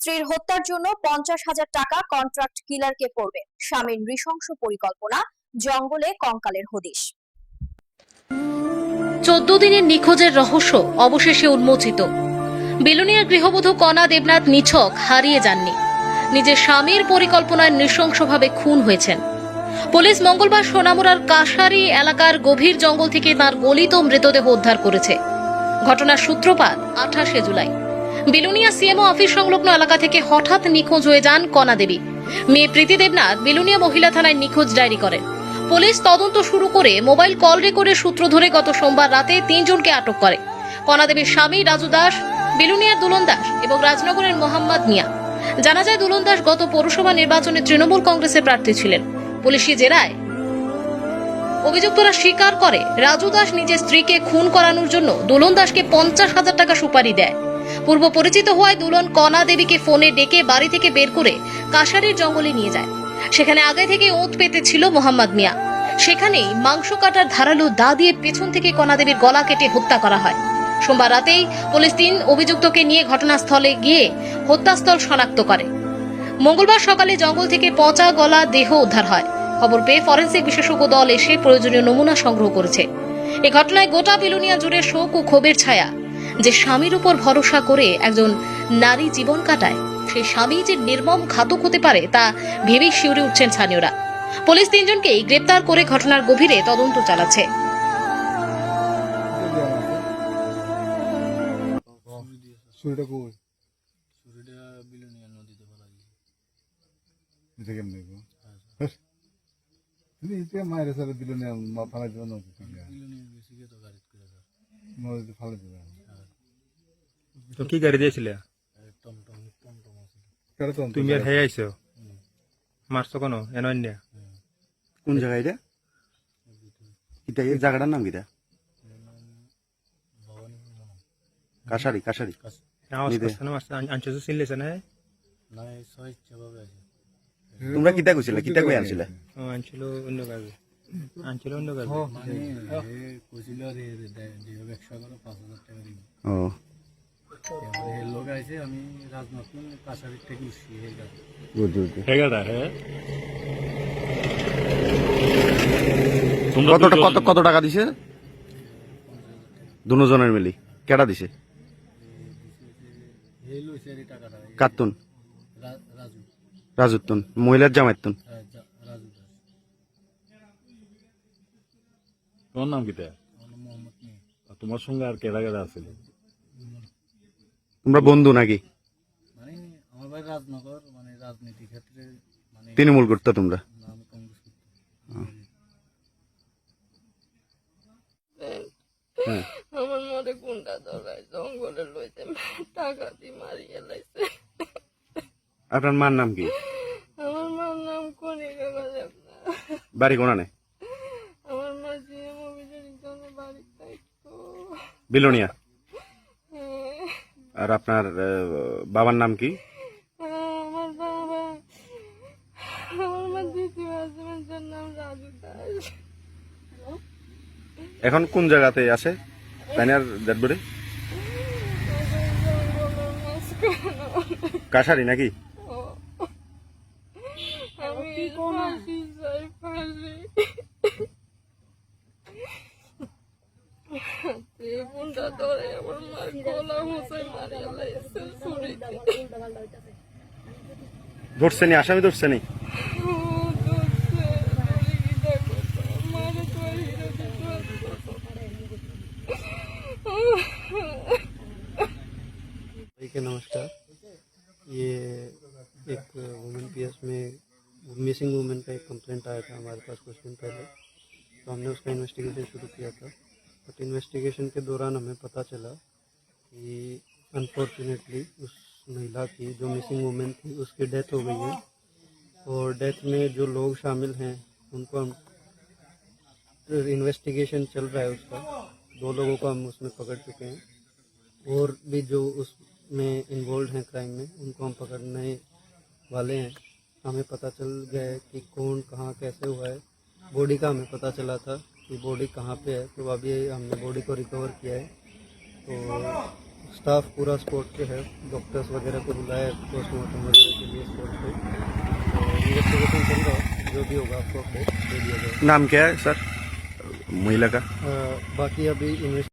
স্ত্রীর হত্যার জন্য পঞ্চাশ হাজার টাকা কন্ট্রাক্ট কিলারকে পড়বে। স্বামীর নৃশংস পরিকল্পনা, জঙ্গলে কঙ্কালের হদিশ। চোদ্দ দিনের নিখোঁজের রহস্য অবশেষে উন্মোচিত। বেলুনিয়ার গৃহবধূ কণা দেবনাথ নিছক হারিয়ে যাননি। নিজের স্বামীর পরিকল্পনায় নৃশংসভাবে খুন হয়েছেন। পুলিশ মঙ্গলবার সোনামুরার কাশারি এলাকার গভীর জঙ্গল থেকে তার গলিত মৃতদেহ উদ্ধার করেছে। ঘটনার সূত্রপাত আঠাশে জুলাই। বিলুনিয়া সিএমও অফিস সংলগ্ন এলাকা থেকে হঠাৎ নিখোঁজ হয়ে যান কণা দেবী। মেয়ে প্রীতি দেবনাথ বিলুনিয়া মহিলা থানায় নিখোঁজ ডায়েরি করেন পুলিশ তদন্ত শুরু করে মোবাইল কল রেকর্ডের সূত্র ধরে গত সোমবার রাতে তিনজনকে আটক করে। কণাদেবীর স্বামী রাজু দাস, বিলুনিয়ার দুলন দাস এবং রাজনগরের মোহাম্মদ মিয়া। জানা যায়, দুলন দাস গত পৌরসভা নির্বাচনে তৃণমূল কংগ্রেসের প্রার্থী ছিলেন। পুলিশি জেরায় অভিযুক্তরা স্বীকার করে, রাজু দাস নিজের স্ত্রীকে খুন করানোর জন্য দুলন দাসকে পঞ্চাশ হাজার টাকা সুপারি দেয়। পূর্ব পরিচিত হওয়ায় দুলন কণা দেবীকে ফোনে ডেকে বাড়ি থেকে বের করে কাশারির জঙ্গলে নিয়ে যায়। সেখানে আগে থেকে ওঁত পেতে ছিল মোহাম্মদ মিয়া। সেখানেই মাংস কাটার ধারালো দা দিয়ে পেছন থেকে কণা দেবীর গলা কেটে হত্যা করা হয়। সোমবার রাতেই পুলিশ তিন অভিযুক্তকে নিয়ে ঘটনাস্থলে গিয়ে হত্যাস্থল শনাক্ত করে। মঙ্গলবার সকালে জঙ্গল থেকে পচা গলা দেহ উদ্ধার হয়। খবর পেয়ে ফরেন্সিক বিশেষজ্ঞ দল এসে প্রয়োজনীয় নমুনা সংগ্রহ করেছে। এ ঘটনায় গোটা বিলুনিয়া জুড়ে শোক ও ক্ষোভের ছায়া। যে স্বামীর উপর ভরসা করে একজন নারী জীবন কাটায় সেই স্বামী যে নির্মম ঘাতক হতে পারে তা ভেবেই শিউরে উঠছেন স্থানীয়রা। পুলিশ তিনজনকেই গ্রেপ্তার করে ঘটনার গভীরে তদন্ত চালাচ্ছে। ছুরিটা কই? ছুরিটা বিলুনিয়া নদীতে ফেলা গেছে এটা কেমনে গো তুমি এটা মায়ের সাথে দিল না মা ফালাই দিল নদী বিলুনিয়া বেশি তো গাড়িতে করে নদীতে ফালাই দিল তো কি গাড়ি দিয়েছিলে তুমি আর হেয়ে আইছো মারছো কেন এন অন্য কোন জায়গা এটা এটা এই জায়গাটার নাম কিটা কাশারি কাশারি আনছো চিনলেছে না তোমরা কিতা কইছিলে কিতা কই আনছিলে আনছিল অন্য কাজে আনছিল অন্য কাজে মানে কইছিল রে রে দে- দেহ ব্যবসা করে পাঁচ হাজার টাকা দিন ও হ্যাঁ কত কত কত টাকা দিছে? দুজনের মিলি। কেটা দিছে? টাকাটা কাতুন। রাজু। রাজুত্তুন। মহিলার জামাইতুন হ্যাঁ, রাজু নাম কিটা আমার মোহাম্মদ নেই আর তোমার সঙ্গে আর কেডা কেডা আছিল তোমরা বন্ধু নাকি? রাজনগর মানে রাজনীতি ক্ষেত্রে মানে তৃণমূল করতো তোমরা? কংগ্রেস হ্যাঁ। আমার মনে গুন্ডা ধরায় জঙ্গলে লইতে টাকা দিয়ে মারিয়ে লাইছে। আপনার মার নাম কি? আমার মার নাম কনিকা বাজাব বাড়ি কোনা নেই আমার মা জিএম জন্য বাড়ি থাকতো বিলোনিয়া? হ্যাঁ, আর আপনার বাবার নাম কি? আমার দ্বিতীয় হাজবেন্ডের নাম রাজু দাস। এখন কোন জায়গাতে আছে? তাই না ডেড বডি কাশারি নাকি। ধরছে নি আসামি ধরছে নি? के नमस्कार। ये एक वुमेन पीएस में मिसिंग वुमेन का एक कंप्लेंट आया था हमारे पास कुछ दिन पहले। तो हमने उसका इन्वेस्टिगेशन शुरू किया था। बट इन्वेस्टिगेशन के दौरान हमें पता चला कि अनफॉर्चुनेटली उस महिला की जो मिसिंग वुमेन थी, उसकी डेथ हो गई है। और डेथ में जो लोग शामिल हैं, उनको हम तो इन्वेस्टिगेशन चल रहा है उसका। दो लोगों को हम उसमें पकड़ चुके हैं। और भी जो उसमें इन्वॉल्व हैं क्राइम में उनको हम पकड़ने वाले हैं। हमें पता चल गया है कि कौन कहाँ कैसे हुआ है। बॉडी का हमें पता चला था कि बॉडी कहाँ पे है। तो अभी हमने बॉडी को रिकवर किया है। तो स्टाफ पूरा स्पोर्ट पे है। डॉक्टर्स वगैरह को बुलाया है पोस्टमार्टम वगैरह के लिए स्पोर्ट पे। इन्वेस्टिगेशन चल रहा है। जो भी होगा आपको अपडेट दे दिया जाएगा। नाम क्या है सर महिला का? बाकी अभी इन्वेस्ट